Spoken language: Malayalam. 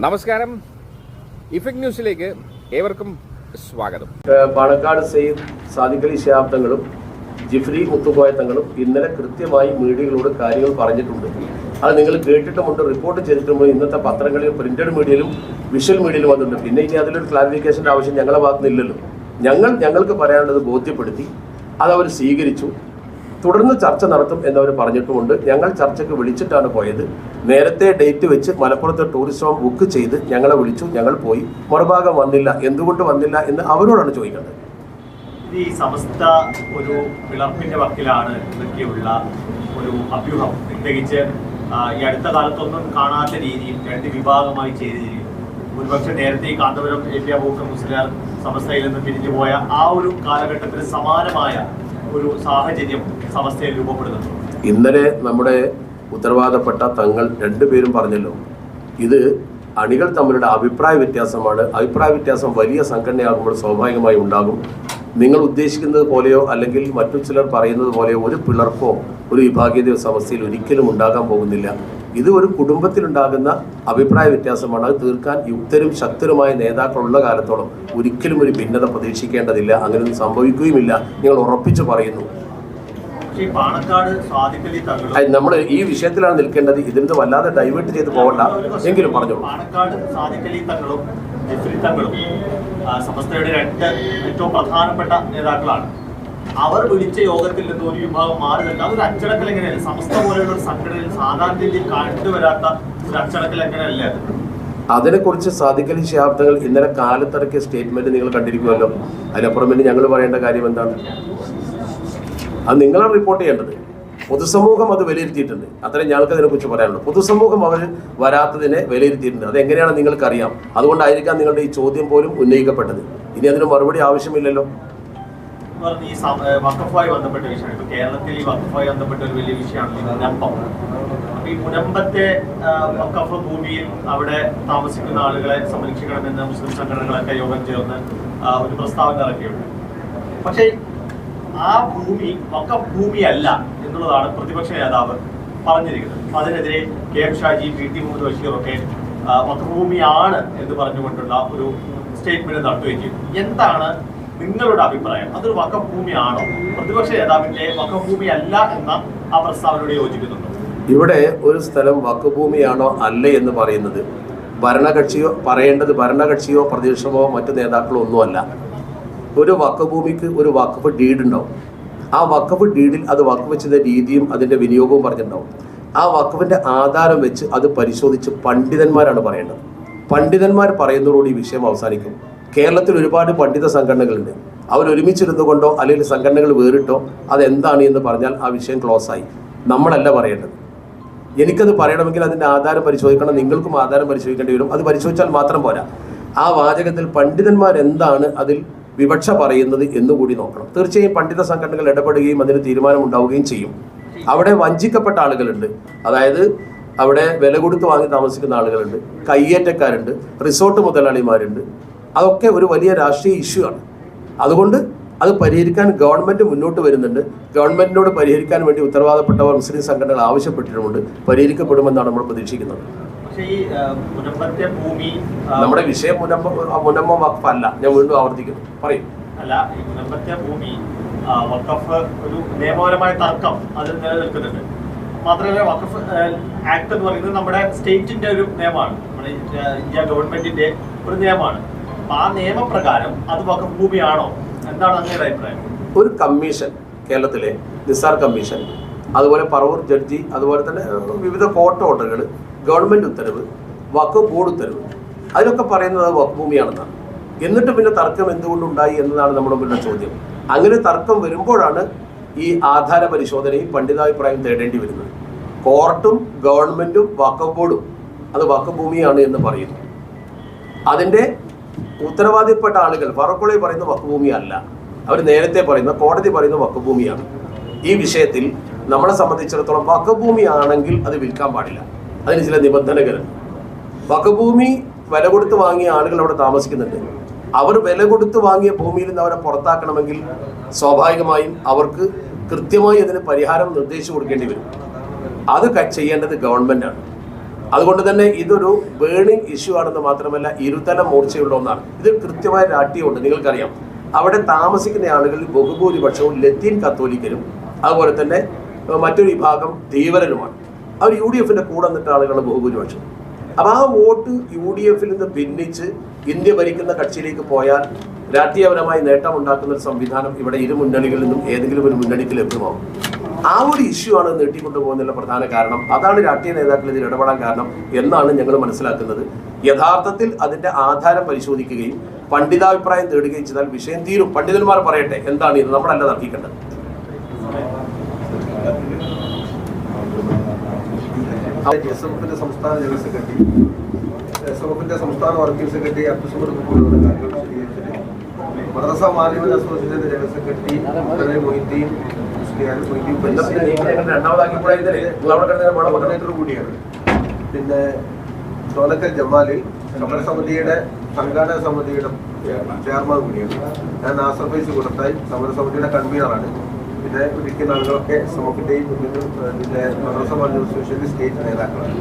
നമസ്കാരം. ഇഫക്ട് ന്യൂസിലേക്ക് ഏവർക്കും സ്വാഗതം. പാണക്കാട് സെയ്ദ് സാദിഖലി ശാബ്ദങ്ങളും ജിഫ്രി മുത്തുകോയ തങ്ങളും ഇന്നലെ കൃത്യമായി മീഡിയകളോട് കാര്യങ്ങൾ പറഞ്ഞിട്ടുണ്ട്. അത് നിങ്ങൾ കേട്ടിട്ടുമുണ്ട് റിപ്പോർട്ട് ചെയ്തിട്ടുമുണ്ട്. ഇന്നത്തെ പത്രങ്ങളിൽ പ്രിന്റഡ് മീഡിയയിലും വിഷ്വൽ മീഡിയയിലും വന്നിട്ടുണ്ട്. പിന്നെ ഇനി അതിലൊരു ക്ലാരിഫിക്കേഷന്റെ ആവശ്യം ഞങ്ങളുടെ ഭാഗത്തുനിന്നില്ലല്ലോ ഞങ്ങൾ ഞങ്ങൾക്ക് പറയാനുള്ളത് ബോധ്യപ്പെടുത്തി അതവർ സ്വീകരിച്ചു. തുടർന്ന് ചർച്ച നടത്തും എന്നവർ പറഞ്ഞിട്ടുമുണ്ട്. ഞങ്ങൾ ചർച്ചയ്ക്ക് വിളിച്ചിട്ടാണ് പോയത്. നേരത്തെ ഡേറ്റ് വെച്ച് മലപ്പുറത്ത് ടൂറിസ്റ്റ് ഹോം ബുക്ക് ചെയ്ത് ഞങ്ങളെ വിളിച്ചു. ഞങ്ങൾ പോയി. മറുഭാഗം വന്നില്ല. എന്തുകൊണ്ട് വന്നില്ല എന്ന് അവരോടാണ് ചോദിക്കേണ്ടത്. ഇത് ഈ സമസ്ത ഒരു പിളർപ്പിന്റെ വക്കിലാണ് എന്നൊക്കെയുള്ള ഒരു അഭ്യൂഹം. പ്രത്യേകിച്ച് ഈ അടുത്ത കാലത്തൊന്നും കാണാത്ത രീതിയിൽ രണ്ട് വിഭാഗമായി ചെയ്തിരിക്കുന്നു ഒരുപക്ഷെ നേരത്തെ ഈ കാന്തപുരം എ പി മുസ്ലിയാർ സമസ്തയിൽ നിന്ന് പിരിഞ്ഞു പോയ ആ ഒരു കാലഘട്ടത്തിന് സമാനമായ ഒരു സാഹചര്യം സമസ്തയിൽ രൂപപ്പെടുന്നുണ്ട്. ഇന്നലെ നമ്മുടെ ഉത്തരവാദപ്പെട്ട തങ്ങൾ രണ്ടുപേരും പറഞ്ഞല്ലോ ഇത് അണികൾ തമ്മിലുള്ള അഭിപ്രായ വ്യത്യാസമാണ്. അഭിപ്രായ വ്യത്യാസം വലിയ സംഘടനയാകുമ്പോൾ സ്വാഭാവികമായി ഉണ്ടാകും. നിങ്ങൾ ഉദ്ദേശിക്കുന്നത് പോലെയോ അല്ലെങ്കിൽ മറ്റു ചിലർ പറയുന്നത് പോലെയോ ഒരു പിളർപ്പോ ഒരു വിഭാഗീയ സമസ്യയിൽ ഒരിക്കലും ഉണ്ടാകാൻ പോകുന്നില്ല. ഇത് ഒരു കുടുംബത്തിലുണ്ടാകുന്ന അഭിപ്രായ വ്യത്യാസമാണ്. അത് തീർക്കാൻ യുക്തരും ശക്തരുമായ നേതാക്കളുള്ള കാലത്തോളം ഒരിക്കലും ഒരു ഭിന്നത പ്രതീക്ഷിക്കേണ്ടതില്ല. അങ്ങനെയൊന്നും സംഭവിക്കുകയുമില്ല. നിങ്ങൾ ഉറപ്പിച്ചു പറയുന്നു. നമ്മൾ ഈ വിഷയത്തിലാണ് നിൽക്കേണ്ടത്. ഇതിന് വല്ലാതെ ഡൈവേർട്ട് ചെയ്ത് പോകണ്ട. എങ്കിലും പറഞ്ഞോളൂ. പാണക്കാട് തങ്ങളും ജിഫ്രി തങ്ങളും സമസ്തയുടെ രണ്ട് ഏറ്റവും പ്രധാനപ്പെട്ട നേതാക്കളാണ്. അവർ വിളിച്ച യോഗത്തിൽ നിന്ന് ഒരു വിഭാഗം മാറി നിൽക്കുക അതൊരു അച്ചടക്കൽ എങ്ങനെയല്ല? സമസ്ത പോലെയുള്ള ഒരു സംഘടനയിൽ സാധാരണ രീതിയിൽ കണ്ടുവരാത്ത ഒരു അച്ചടക്കൽ എങ്ങനെയല്ല? അത് അതിനെക്കുറിച്ച് സാധിക്കലി ശാബ്ദങ്ങൾ ഇന്നലെ കാലത്തിറക്കിയ സ്റ്റേറ്റ്മെന്റ് നിങ്ങൾ കണ്ടിരിക്കുമല്ലോ. അതിനപ്പുറം പിന്നെ ഞങ്ങൾ പറയേണ്ട കാര്യം എന്താണ്? അത് നിങ്ങളാണ് റിപ്പോർട്ട് ചെയ്യേണ്ടത്. പൊതുസമൂഹം അത് വിലയിരുത്തിയിട്ടുണ്ട്. അത്രയും ഞങ്ങൾക്ക് അതിനെക്കുറിച്ച് പറയാനുള്ളൂ. പൊതുസമൂഹം അവർ വരാത്തതിനെ വിലയിരുത്തിയിട്ടുണ്ട്. അത് എങ്ങനെയാണ് നിങ്ങൾക്കറിയാം. അതുകൊണ്ടായിരിക്കാം നിങ്ങളുടെ ഈ ചോദ്യം പോലും ഉന്നയിക്കപ്പെട്ടത്. ഇനി അതിന് മറുപടി ആവശ്യമില്ലല്ലോ. എന്ന് പറഞ്ഞ ഈ വക്കഫുമായി ബന്ധപ്പെട്ട വിഷയമാണ്. ഇപ്പൊ കേരളത്തിൽ ഈ വക്കഫുമായി ബന്ധപ്പെട്ട ഒരു വലിയ വിഷയമാണ് മുനമ്പം. അപ്പൊ ഈ മുനമ്പത്തെ വക്കഫ് ഭൂമിയിൽ അവിടെ താമസിക്കുന്ന ആളുകളെ സംരക്ഷിക്കണമെന്ന് മുസ്ലിം സംഘടനകളൊക്കെ യോഗം ചേർന്ന് ഒരു പ്രസ്താവന ഇറക്കിയിട്ടുണ്ട്. പക്ഷേ ആ ഭൂമി വക്കഫ് ഭൂമിയല്ല എന്നുള്ളതാണ് പ്രതിപക്ഷ നേതാവ് പറഞ്ഞിരിക്കുന്നത്. അപ്പൊ അതിനെതിരെ K M Shaji P T Muhammad ബഷീറൊക്കെ വഖഫ് ഭൂമിയാണ് എന്ന് പറഞ്ഞുകൊണ്ടുള്ള ഒരു സ്റ്റേറ്റ്മെന്റ് നടത്തുകയും ചെയ്തു. എന്താണ് നിങ്ങളുടെ അഭിപ്രായം. അതൊരു വഖഫ് ഭൂമിയാണോ പ്രതിപക്ഷ നേതാവിന്റെ വഖഫ് ഭൂമി അല്ല എന്ന ആ പ്രസ്താവനയോട് യോജിക്കുന്നുണ്ടോ? ഇവിടെ ഒരു സ്ഥലം വക്കുഭൂമിയാണോ അല്ല എന്ന് പറയുന്നത്? ഭരണകക്ഷിയോ പറയേണ്ടത് ഭരണകക്ഷിയോ പ്രതിപക്ഷമോ മറ്റു നേതാക്കളോ ഒന്നുമല്ല. ഒരു വക്കഭൂമിക്ക് ഒരു വക്കഫ് ഡീഡ് ഉണ്ടാവും ആ വക്കഫ് ഡീഡിൽ അത് വക്കഫ് ചെയ്ത രീതിയും അതിന്റെ വിനിയോഗവും പറഞ്ഞിട്ടുണ്ടാവും. ആ വക്കഫിന്റെ ആധാരം വെച്ച് അത് പരിശോധിച്ച് പണ്ഡിതന്മാരാണ് പറയേണ്ടത്. പണ്ഡിതന്മാർ പറയുന്നതോടുകൂടി ഈ വിഷയം അവസാനിക്കും. കേരളത്തിൽ ഒരുപാട് പണ്ഡിത സംഘടനകളുണ്ട്. അവർ ഒരുമിച്ചിരുന്നു കൊണ്ടോ അല്ലെങ്കിൽ സംഘടനകൾ വേറിട്ടോ അതെന്താണ് എന്ന് പറഞ്ഞാൽ ആ വിഷയം ക്ലോസ് ആയി. നമ്മളല്ല പറയേണ്ടത്. എനിക്കത് പറയണമെങ്കിൽ അതിന്റെ ആധാരം പരിശോധിക്കണം നിങ്ങൾക്കും ആധാരം പരിശോധിക്കേണ്ടി വരും. അത് പരിശോധിച്ചാൽ മാത്രം പോരാ. ആ വാചകത്തിൽ പണ്ഡിതന്മാർ എന്താണ് അതിൽ വിവക്ഷ പറയുന്നത് എന്നുകൂടി നോക്കണം. തീർച്ചയായും പണ്ഡിത സംഘടനകൾ ഇടപെടുകയും അതിന് തീരുമാനമുണ്ടാവുകയും ചെയ്യും. അവിടെ വഞ്ചിക്കപ്പെട്ട ആളുകളുണ്ട്. അതായത് അവിടെ വില കൊടുത്ത് വാങ്ങി താമസിക്കുന്ന ആളുകളുണ്ട്. കയ്യേറ്റക്കാരുണ്ട്. റിസോർട്ട് മുതലാളിമാരുണ്ട്. അതൊക്കെ ഒരു വലിയ രാഷ്ട്രീയ ഇഷ്യൂ ആണ്. അതുകൊണ്ട് അത് പരിഹരിക്കാൻ ഗവൺമെന്റ് മുന്നോട്ട് വരുന്നുണ്ട്. ഗവൺമെന്റിനോട് പരിഹരിക്കാൻ വേണ്ടി ഉത്തരവാദപ്പെട്ടവർ മുസ്ലിം സംഘടനകൾ ആവശ്യപ്പെട്ടിട്ടുണ്ട് പരിഹരിക്കപ്പെടുമെന്നാണ് നമ്മൾ പ്രതീക്ഷിക്കുന്നത്. നമ്മുടെ വിഷയം മുനമ്പ മുനമ്പ വഖഫ് അല്ല ഞാൻ വീണ്ടും ആവർത്തിക്കുന്നു. പറയും. അല്ല ഈ മുനമ്പത്തെ ഭൂമി വഖഫ് ഒരു നിയമപരമായ തർക്കം അത് നിലനിൽക്കുന്നുണ്ട്. മാത്രമല്ല വഖഫ് ആക്ട് എന്ന് പറയുന്നത് നമ്മുടെ സ്റ്റേറ്റിന്റെ ഒരു നിയമമാണ്. നമ്മുടെ ഇന്ത്യ ഗവൺമെന്റിന്റെ ഒരു നിയമമാണ്. ആ നിയമപ്രകാരം അത് ഭൂമിയാണോ? എന്താണ് അങ്ങയുടെ അഭിപ്രായം? ഒരു കമ്മീഷൻ കേരളത്തിലെ നിസാർ കമ്മീഷൻ അതുപോലെ പറവൂർ ജഡ്ജി അതുപോലെ തന്നെ വിവിധ കോർട്ട് ഓർഡറുകൾ ഗവൺമെന്റ് ഉത്തരവ് വഖഫ് ബോർഡ് ഉത്തരവ് അതിലൊക്കെ പറയുന്നത് അത് വഖഫ് ഭൂമിയാണെന്നാണ്. എന്നിട്ട് പിന്നെ തർക്കം എന്തുകൊണ്ടുണ്ടായി എന്നതാണ് നമ്മുടെ മുന്നിലെ ചോദ്യം. അങ്ങനെ തർക്കം വരുമ്പോഴാണ് ഈ ആധാര പരിശോധനയും പണ്ഡിതാഭിപ്രായം തേടേണ്ടി വരുന്നത്. കോർട്ടും ഗവൺമെന്റും വഖഫ് ബോർഡും അത് വഖഫ് ഭൂമിയാണ് എന്ന് പറയുന്നു. അതിന്റെ ഉത്തരവാദിപ്പെട്ട ആളുകൾ വറക്കുളി പറയുന്ന വക്കുഭൂമി അല്ല അവർ നേരത്തെ പറയുന്ന കോടതി പറയുന്ന വക്കുഭൂമിയാണ്. ഈ വിഷയത്തിൽ നമ്മളെ സംബന്ധിച്ചിടത്തോളം വക്കഭൂമി ആണെങ്കിൽ അത് വിൽക്കാൻ പാടില്ല. അതിന് ചില നിബന്ധനകളുണ്ട് വക്കഭൂമി വില കൊടുത്ത് വാങ്ങിയ ആളുകൾ അവിടെ താമസിക്കുന്നുണ്ട്. അവർ വില കൊടുത്ത് വാങ്ങിയ ഭൂമിയിൽ നിന്ന് അവരെ പുറത്താക്കണമെങ്കിൽ സ്വാഭാവികമായും അവർക്ക് കൃത്യമായി അതിന് പരിഹാരം നിർദ്ദേശിച്ചു കൊടുക്കേണ്ടി വരും. അത് ചെയ്യേണ്ടത് ഗവൺമെന്റാണ്. അതുകൊണ്ട് തന്നെ ഇതൊരു ബേണിംഗ് ഇഷ്യൂ ആണെന്ന് മാത്രമല്ല ഇരുതല മൂർച്ചയുള്ള ഒന്നാണ്. ഇത് കൃത്യമായ രാഷ്ട്രീയമുണ്ട് നിങ്ങൾക്കറിയാം. അവിടെ താമസിക്കുന്ന ആളുകളിൽ ബഹുഭൂരിപക്ഷവും ലത്തീൻ കത്തോലിക്കരും അതുപോലെ തന്നെ മറ്റൊരു വിഭാഗം ധീവരനുമാണ്. അവർ യു ഡി എഫിന്റെ കൂടെ നിന്നിട്ട ആളുകളാണ് ബഹുഭൂരിപക്ഷം. അപ്പൊ ആ വോട്ട് യു ഡി എഫിൽ നിന്ന് ഭിന്നിച്ച് ഇന്ത്യ ഭരിക്കുന്ന കക്ഷിയിലേക്ക് പോയാൽ രാഷ്ട്രീയപരമായി നേട്ടമുണ്ടാക്കുന്ന ഒരു സംവിധാനം ഇവിടെ ഇരു മുന്നണികളിൽ നിന്നും ഏതെങ്കിലും ഒരു മുന്നണിക്ക് ലഭ്യമാവും. ആ ഒരു ഇഷ്യൂ ആണ് നീട്ടിക്കൊണ്ടു പ്രധാന കാരണം. അതാണ് രാഷ്ട്രീയ നേതാക്കൾ ഇതിൽ ഇടപെടാൻ കാരണം എന്നാണ് ഞങ്ങൾ മനസ്സിലാക്കുന്നത്. യഥാർത്ഥത്തിൽ അതിന്റെ ആധാരം പരിശോധിക്കുകയും പണ്ഡിതാഭിപ്രായം തേടുകയും ചെയ്താൽ വിഷയം തീരും. പണ്ഡിതന്മാർ പറയട്ടെ എന്താണ് ഇത്? നമ്മളല്ല തർക്കിക്കേണ്ടത്. എസ് എഫിന്റെ സംസ്ഥാന സംസ്ഥാന വർക്കിംഗ് സെക്രട്ടറി അബ്ദുസമർ കാര്യങ്ങൾ വിശദീകരിച്ചത് മദ്രസ മാലിന്യ അസോസിയേഷന്റെ ജനറൽ സെക്രട്ടറി മുഹമ്മദ് പിന്നെ നിങ്ങൾ ജമാലിൽ സമരസമിതിയുടെ സംഘാടക സമിതിയുടെ ചെയർമാൻ കൂടിയാണ്. ഞാൻ നാസർ ഫൈസ് കൊടുത്തായി സമരസമിതിയുടെ കൺവീനറാണ്. പിന്നെ ഇരിക്കുന്ന ആളുകളൊക്കെ സമൂഹത്തിന്റെയും പിന്നെ മദ്രസ സ്റ്റേറ്റ് നേതാക്കളാണ്.